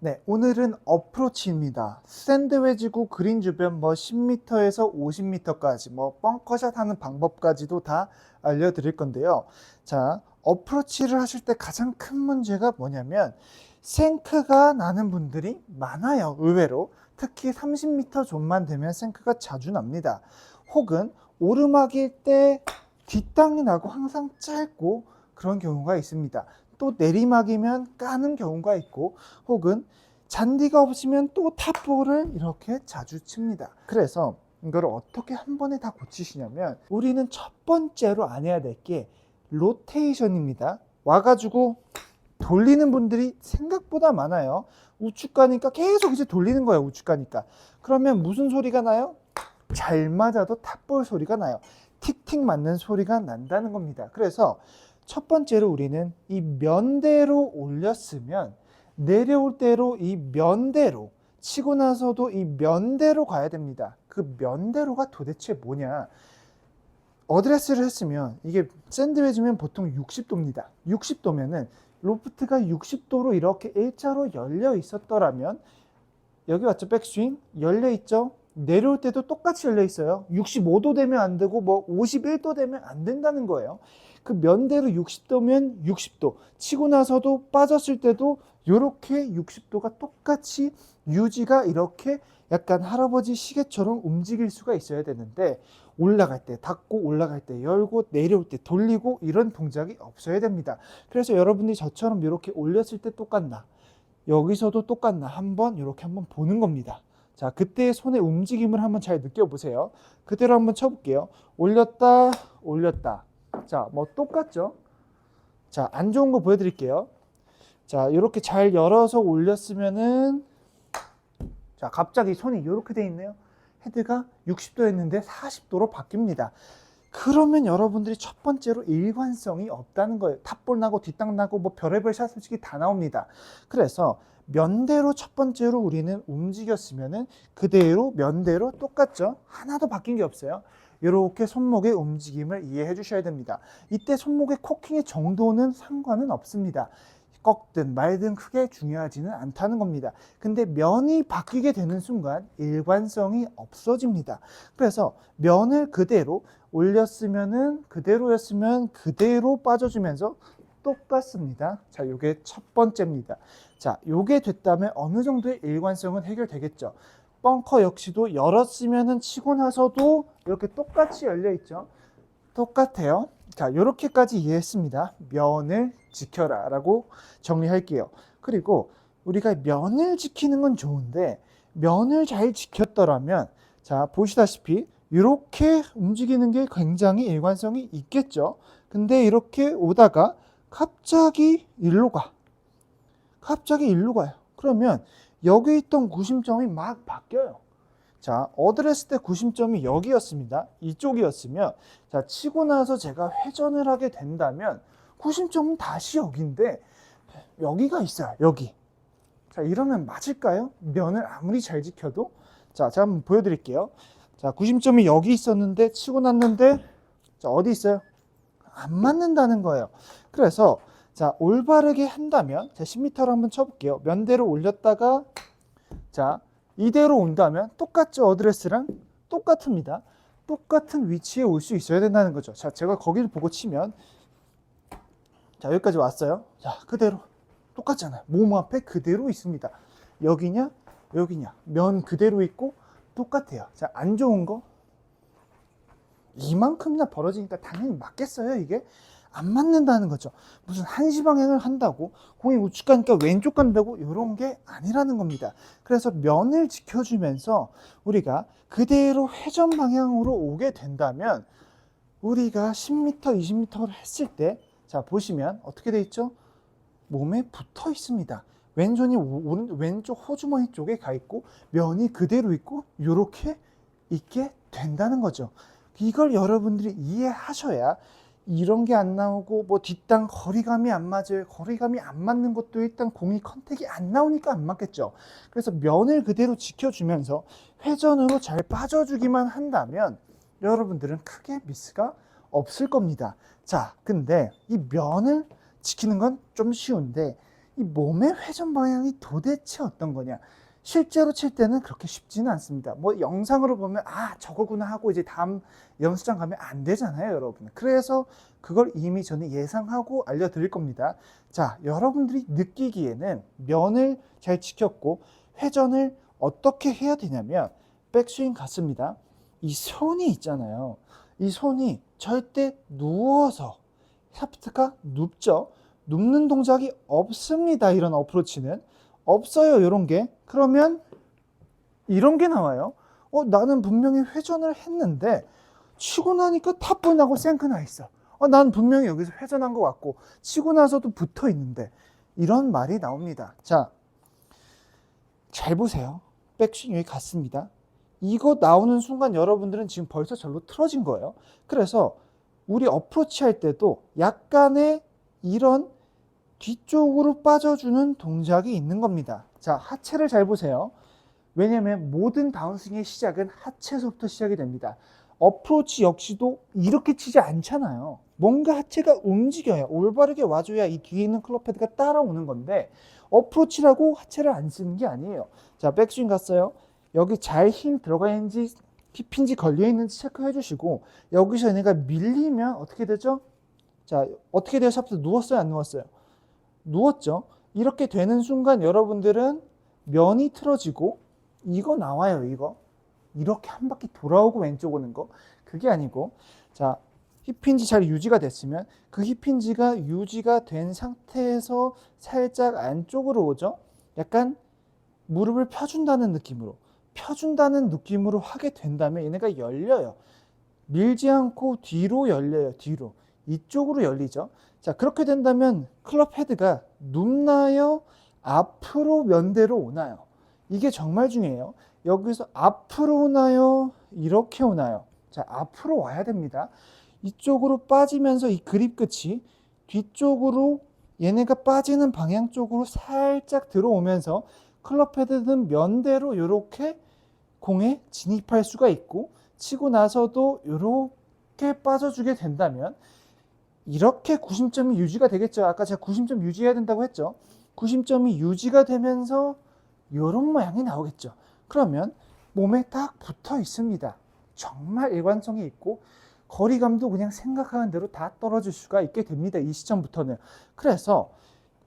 네, 오늘은 어프로치입니다. 샌드웨지구 그린 주변 뭐 10m에서 50m까지 뭐 벙커샷 하는 방법까지도 다 알려드릴 건데요. 자, 어프로치를 하실 때 가장 큰 문제가 뭐냐면 생크가 나는 분들이 많아요. 의외로. 특히 30m 존만 되면 생크가 자주 납니다. 혹은 오르막일 때 뒷땅이 나고 항상 짧고 그런 경우가 있습니다. 또 내리막이면 까는 경우가 있고 혹은 잔디가 없으면 또 탑볼을 이렇게 자주 칩니다. 그래서 이거를 어떻게 한 번에 다 고치시냐면 우리는 첫 번째로 안 해야 될 게 로테이션입니다. 와가지고 돌리는 분들이 생각보다 많아요. 우측 가니까 계속 이제 돌리는 거예요. 우측 가니까. 그러면 무슨 소리가 나요? 잘 맞아도 탑볼 소리가 나요. 틱틱 맞는 소리가 난다는 겁니다. 그래서 첫 번째로 우리는 이 면대로 올렸으면 내려올 대로 이 면대로 치고 나서도 이 면대로 가야 됩니다. 그 면대로가 도대체 뭐냐? 어드레스를 했으면 이게 샌드위치면 보통 60도입니다. 60도면은 로프트가 60도로 이렇게 일자로 열려 있었더라면 여기 왔죠 백스윙 열려 있죠 내려올 때도 똑같이 열려 있어요 65도 되면 안 되고 뭐 51도 되면 안 된다는 거예요 그 면대로 60도면 60도 치고 나서도 빠졌을 때도 이렇게 60도가 똑같이 유지가 이렇게 약간 할아버지 시계처럼 움직일 수가 있어야 되는데 올라갈 때 닫고 올라갈 때 열고 내려올 때 돌리고 이런 동작이 없어야 됩니다. 그래서 여러분들이 저처럼 이렇게 올렸을 때 똑같나 여기서도 똑같나 한번 이렇게 한번 보는 겁니다. 자 그때 손의 움직임을 한번 잘 느껴보세요. 그대로 한번 쳐볼게요. 올렸다 올렸다. 자 뭐 똑같죠? 자 안 좋은 거 보여드릴게요. 자 이렇게 잘 열어서 올렸으면은 자 갑자기 손이 이렇게 돼 있네요. 헤드가 60도였는데 40도로 바뀝니다. 그러면 여러분들이 첫 번째로 일관성이 없다는 거예요. 탑볼 나고 뒷땅 나고 뭐 별의별 샷 솔직히 다 나옵니다. 그래서 면대로 첫 번째로 우리는 움직였으면은 그대로 면대로 똑같죠. 하나도 바뀐 게 없어요. 이렇게 손목의 움직임을 이해해 주셔야 됩니다. 이때 손목의 코킹의 정도는 상관은 없습니다. 꺾든 말든 크게 중요하지는 않다는 겁니다. 근데 면이 바뀌게 되는 순간 일관성이 없어집니다. 그래서 면을 그대로 올렸으면은 그대로였으면 그대로 빠져주면서 똑같습니다. 자, 요게 첫 번째입니다. 자, 요게 됐다면 어느 정도의 일관성은 해결되겠죠. 벙커 역시도 열었으면은 치고 나서도 이렇게 똑같이 열려 있죠. 똑같아요. 자, 이렇게까지 이해했습니다. 면을 지켜라 라고 정리할게요. 그리고 우리가 면을 지키는 건 좋은데 면을 잘 지켰더라면 자, 보시다시피 이렇게 움직이는 게 굉장히 일관성이 있겠죠. 근데 이렇게 오다가 갑자기 일로 가. 갑자기 일로 가요. 그러면 여기 있던 구심점이 막 바뀌어요. 자, 어드레스 때 구심점이 여기였습니다. 이쪽이었으면, 자, 치고 나서 제가 회전을 하게 된다면, 구심점은 다시 여기인데, 여기가 있어요. 여기. 자, 이러면 맞을까요? 면을 아무리 잘 지켜도? 자, 제가 한번 보여 드릴게요. 자, 구심점이 여기 있었는데, 치고 났는데, 자, 어디 있어요? 안 맞는다는 거예요. 그래서, 자, 올바르게 한다면, 자, 10m로 한번 쳐볼게요. 면대로 올렸다가, 자, 이대로 온다면 똑같죠? 어드레스랑? 똑같습니다. 똑같은 위치에 올 수 있어야 된다는 거죠. 자 제가 거기를 보고 치면 자 여기까지 왔어요. 자 그대로. 똑같잖아요. 몸 앞에 그대로 있습니다. 여기냐? 여기냐? 면 그대로 있고 똑같아요. 자 안 좋은 거? 이만큼이나 벌어지니까 당연히 맞겠어요 이게 안 맞는다는 거죠. 무슨 한시 방향을 한다고 공이 우측 가니까 왼쪽 간다고 이런 게 아니라는 겁니다. 그래서 면을 지켜주면서 우리가 그대로 회전 방향으로 오게 된다면 우리가 10m, 20m를 했을 때 자 보시면 어떻게 돼 있죠? 몸에 붙어 있습니다. 왼손이 오른 왼쪽 호주머니 쪽에 가 있고 면이 그대로 있고 이렇게 있게 된다는 거죠. 이걸 여러분들이 이해하셔야 이런 게 안 나오고 뭐 뒷땅 거리감이 안 맞아요. 거리감이 안 맞는 것도 일단 공이 컨택이 안 나오니까 안 맞겠죠. 그래서 면을 그대로 지켜주면서 회전으로 잘 빠져주기만 한다면 여러분들은 크게 미스가 없을 겁니다. 자, 근데 이 면을 지키는 건 좀 쉬운데 이 몸의 회전 방향이 도대체 어떤 거냐? 실제로 칠 때는 그렇게 쉽지는 않습니다. 뭐 영상으로 보면 아 저거구나 하고 이제 다음 연습장 가면 안 되잖아요, 여러분. 그래서 그걸 이미 저는 예상하고 알려드릴 겁니다. 자, 여러분들이 느끼기에는 면을 잘 지켰고 회전을 어떻게 해야 되냐면 백스윙 같습니다. 이 손이 있잖아요. 이 손이 절대 누워서 샤프트가 눕죠. 눕는 동작이 없습니다. 이런 어프로치는 없어요. 이런 게 그러면 이런 게 나와요. 어, 나는 분명히 회전을 했는데 치고 나니까 탑볼 나고 생크 나 있어. 어, 난 분명히 여기서 회전한 것 같고 치고 나서도 붙어 있는데 이런 말이 나옵니다. 자, 잘 보세요. 백스윙 여기 갔습니다. 이거 나오는 순간 여러분들은 지금 벌써 절로 틀어진 거예요. 그래서 우리 어프로치 할 때도 약간의 이런 뒤쪽으로 빠져주는 동작이 있는 겁니다. 자, 하체를 잘 보세요. 왜냐면 모든 다운스윙의 시작은 하체에서부터 시작이 됩니다. 어프로치 역시도 이렇게 치지 않잖아요. 뭔가 하체가 움직여야 올바르게 와줘야 이 뒤에 있는 클럽 헤드가 따라오는 건데 어프로치라고 하체를 안 쓰는 게 아니에요. 자, 백스윙 갔어요. 여기 잘 힘 들어가 있는지 힙인지 걸려 있는지 체크해 주시고 여기서 얘네가 밀리면 어떻게 되죠? 자, 어떻게 돼요? 샤프트 누웠어요? 안 누웠어요? 누웠죠? 이렇게 되는 순간 여러분들은 면이 틀어지고 이거 나와요, 이거. 이렇게 한 바퀴 돌아오고 왼쪽 오는 거. 그게 아니고 자, 힙힌지 잘 유지가 됐으면 그 힙힌지가 유지가 된 상태에서 살짝 안쪽으로 오죠. 약간 무릎을 펴준다는 느낌으로 펴준다는 느낌으로 하게 된다면 얘네가 열려요. 밀지 않고 뒤로 열려요. 뒤로 이쪽으로 열리죠. 자 그렇게 된다면 클럽 헤드가 눕나요? 앞으로 면대로 오나요? 이게 정말 중요해요. 여기서 앞으로 오나요? 이렇게 오나요? 자 앞으로 와야 됩니다. 이쪽으로 빠지면서 이 그립 끝이 뒤쪽으로 얘네가 빠지는 방향 쪽으로 살짝 들어오면서 클럽 헤드는 면대로 이렇게 공에 진입할 수가 있고 치고 나서도 이렇게 빠져주게 된다면 이렇게 구심점이 유지가 되겠죠. 아까 제가 구심점 유지해야 된다고 했죠. 구심점이 유지가 되면서 이런 모양이 나오겠죠. 그러면 몸에 딱 붙어 있습니다. 정말 일관성이 있고 거리감도 그냥 생각하는 대로 다 떨어질 수가 있게 됩니다. 이 시점부터는. 그래서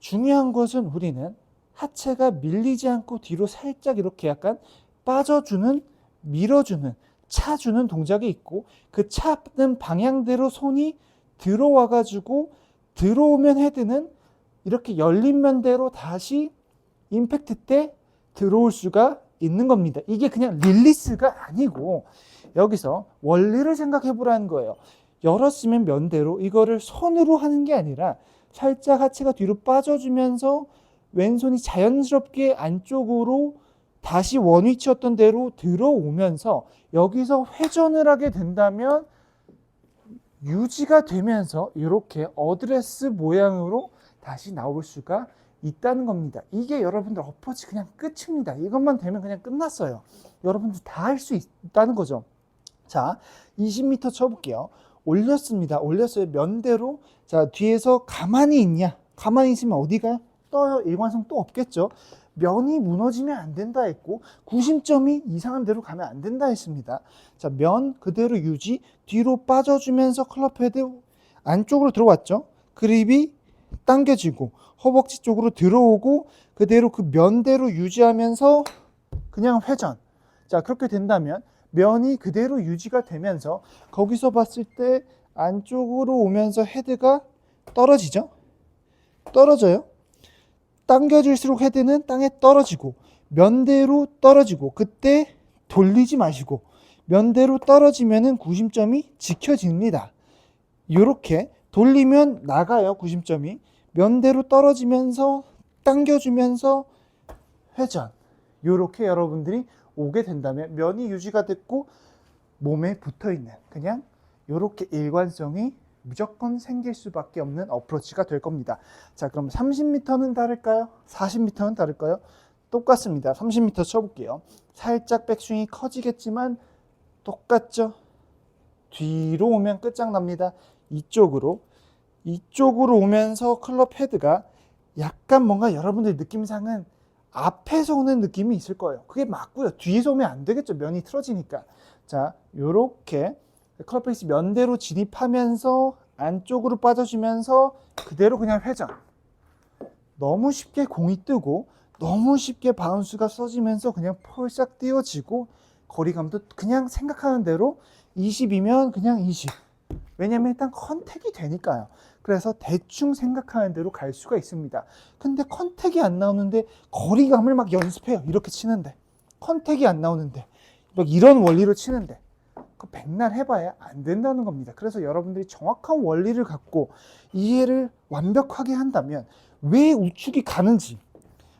중요한 것은 우리는 하체가 밀리지 않고 뒤로 살짝 이렇게 약간 빠져주는, 밀어주는, 차주는 동작이 있고 그 차는 방향대로 손이 들어와 가지고 들어오면 헤드는 이렇게 열린 면대로 다시 임팩트 때 들어올 수가 있는 겁니다. 이게 그냥 릴리스가 아니고 여기서 원리를 생각해 보라는 거예요. 열었으면 면대로 이거를 손으로 하는 게 아니라 살짝 하체가 뒤로 빠져주면서 왼손이 자연스럽게 안쪽으로 다시 원위치였던 대로 들어오면서 여기서 회전을 하게 된다면 유지가 되면서 이렇게 어드레스 모양으로 다시 나올 수가 있다는 겁니다. 이게 여러분들 어퍼치 그냥 끝입니다. 이것만 되면 그냥 끝났어요. 여러분들 다 할 수 있다는 거죠. 자, 20m 쳐볼게요. 올렸습니다. 올렸어요. 면대로. 자, 뒤에서 가만히 있냐? 가만히 있으면 어디가 떠요? 일관성 또 없겠죠. 면이 무너지면 안 된다 했고 구심점이 이상한 대로 가면 안 된다 했습니다. 자, 면 그대로 유지, 뒤로 빠져주면서 클럽 헤드 안쪽으로 들어왔죠. 그립이 당겨지고 허벅지 쪽으로 들어오고 그대로 그 면대로 유지하면서 그냥 회전. 자, 그렇게 된다면 면이 그대로 유지가 되면서 거기서 봤을 때 안쪽으로 오면서 헤드가 떨어지죠. 떨어져요. 당겨질수록 헤드는 땅에 떨어지고 면대로 떨어지고 그때 돌리지 마시고 면대로 떨어지면은 구심점이 지켜집니다. 이렇게 돌리면 나가요 구심점이 면대로 떨어지면서 당겨주면서 회전 이렇게 여러분들이 오게 된다면 면이 유지가 됐고 몸에 붙어 있는 그냥 이렇게 일관성이 무조건 생길 수밖에 없는 어프로치가 될 겁니다. 자, 그럼 30m는 다를까요? 40m는 다를까요? 똑같습니다. 30m 쳐볼게요. 살짝 백스윙이 커지겠지만 똑같죠? 뒤로 오면 끝장납니다. 이쪽으로 이쪽으로 오면서 클럽 헤드가 약간 뭔가 여러분들 느낌상은 앞에서 오는 느낌이 있을 거예요. 그게 맞고요. 뒤에서 오면 안 되겠죠. 면이 틀어지니까. 자, 요렇게 클럽페이스 면대로 진입하면서 안쪽으로 빠져주면서 그대로 그냥 회전. 너무 쉽게 공이 뜨고 너무 쉽게 바운스가 써지면서 그냥 폴싹 띄워지고 거리감도 그냥 생각하는 대로 20이면 그냥 20. 왜냐면 일단 컨택이 되니까요. 그래서 대충 생각하는 대로 갈 수가 있습니다. 근데 컨택이 안 나오는데 거리감을 막 연습해요. 이렇게 치는데. 컨택이 안 나오는데. 막 이런 원리로 치는데. 그 백날 해봐야 안 된다는 겁니다. 그래서 여러분들이 정확한 원리를 갖고 이해를 완벽하게 한다면 왜 우측이 가는지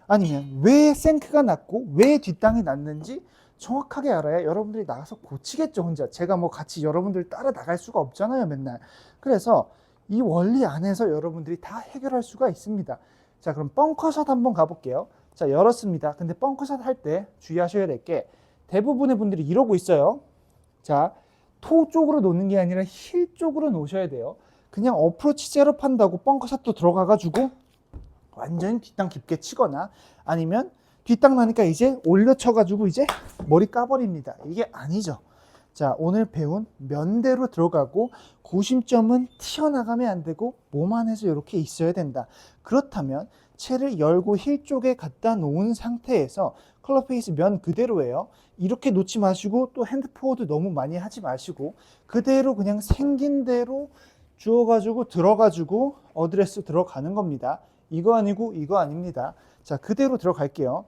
아니면 왜 생크가 났고 왜 뒷땅이 났는지 정확하게 알아야 여러분들이 나가서 고치겠죠 혼자. 제가 뭐 같이 여러분들 따라 나갈 수가 없잖아요 맨날. 그래서 이 원리 안에서 여러분들이 다 해결할 수가 있습니다. 자 그럼 벙커샷 한번 가볼게요. 자 열었습니다. 근데 벙커샷 할 때 주의하셔야 될 게 대부분의 분들이 이러고 있어요 자 토 쪽으로 놓는 게 아니라 힐 쪽으로 놓으셔야 돼요 그냥 어프로치 셋업 한다고 벙커샷도 들어가가지고 완전히 뒷땅 깊게 치거나 아니면 뒷땅 나니까 이제 올려 쳐가지고 이제 머리 까버립니다. 이게 아니죠. 자, 오늘 배운 면대로 들어가고 고심점은 튀어나가면 안 되고 몸 안에서 이렇게 있어야 된다. 그렇다면 채를 열고 힐 쪽에 갖다 놓은 상태에서 클럽 페이스 면 그대로예요. 이렇게 놓지 마시고 또 핸드 포워드 너무 많이 하지 마시고 그대로 그냥 생긴 대로 주워가지고 들어가지고 어드레스 들어가는 겁니다. 이거 아니고 이거 아닙니다. 자, 그대로 들어갈게요.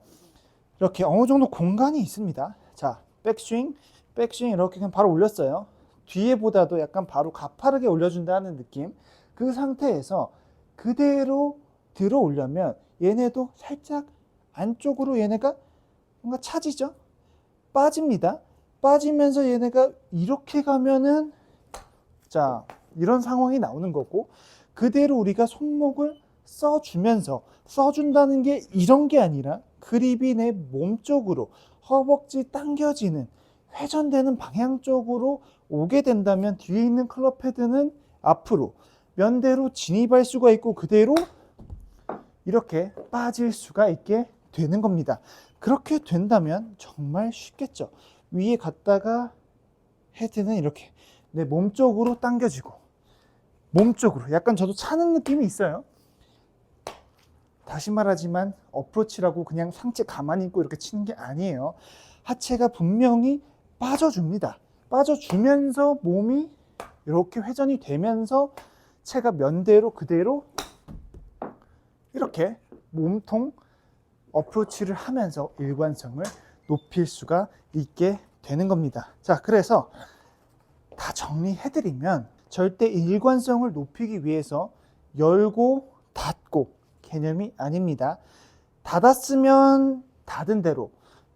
이렇게 어느 정도 공간이 있습니다. 자, 백스윙, 백스윙 이렇게 그냥 바로 올렸어요. 뒤에 보다도 약간 바로 가파르게 올려준다는 느낌. 그 상태에서 그대로 들어 올려면 얘네도 살짝 안쪽으로 얘네가 뭔가 차지죠? 빠집니다. 빠지면서 얘네가 이렇게 가면은 자, 이런 상황이 나오는 거고 그대로 우리가 손목을 써주면서 써준다는 게 이런 게 아니라 그립이 내 몸 쪽으로 허벅지 당겨지는 회전되는 방향 쪽으로 오게 된다면 뒤에 있는 클럽 헤드는 앞으로 면대로 진입할 수가 있고 그대로 이렇게 빠질 수가 있게 되는 겁니다. 그렇게 된다면 정말 쉽겠죠. 위에 갔다가 헤드는 이렇게 내 몸 쪽으로 당겨지고 몸 쪽으로 약간 저도 차는 느낌이 있어요. 다시 말하지만 어프로치라고 그냥 상체 가만히 있고 이렇게 치는 게 아니에요. 하체가 분명히 빠져줍니다. 빠져주면서 몸이 이렇게 회전이 되면서 체가 면대로 그대로 이렇게 몸통 어프로치를 하면서 일관성을 높일 수가 있게 되는 겁니다. 자, 그래서 다 정리해드리면 절대 일관성을 높이기 위해서 열고 닫고 개념이 아닙니다. 닫았으면 닫은 대로,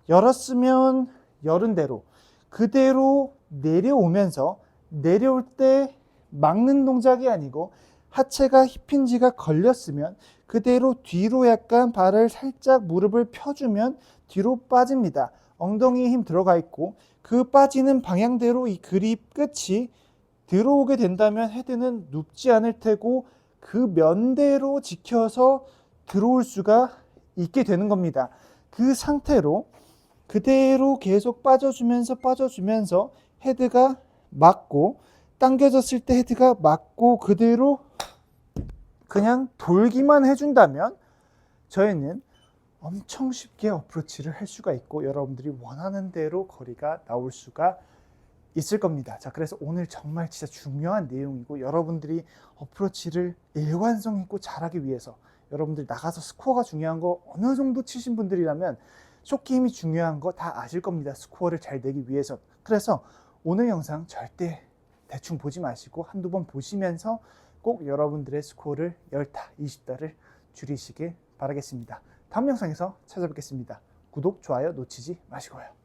열었으면 열은 대로, 그대로 내려오면서 내려올 때 막는 동작이 아니고 하체가 힙힌지가 걸렸으면 그대로 뒤로 약간 발을 살짝 무릎을 펴주면 뒤로 빠집니다. 엉덩이에 힘 들어가 있고 그 빠지는 방향대로 이 그립 끝이 들어오게 된다면 헤드는 눕지 않을 테고 그 면대로 지켜서 들어올 수가 있게 되는 겁니다. 그 상태로 그대로 계속 빠져주면서 빠져주면서 헤드가 맞고 당겨졌을 때 헤드가 맞고 그대로 그냥 돌기만 해준다면 저희는 엄청 쉽게 어프로치를 할 수가 있고 여러분들이 원하는 대로 거리가 나올 수가 있을 겁니다. 자, 그래서 오늘 정말 진짜 중요한 내용이고 여러분들이 어프로치를 일관성 있고 잘하기 위해서 여러분들이 나가서 스코어가 중요한 거 어느 정도 치신 분들이라면 쇼기 힘이 중요한 거 다 아실 겁니다. 스코어를 잘 내기 위해서. 그래서 오늘 영상 절대 대충 보지 마시고 한두 번 보시면서 꼭 여러분들의 스코어를 10타, 20타를 줄이시길 바라겠습니다. 다음 영상에서 찾아뵙겠습니다. 구독, 좋아요 놓치지 마시고요.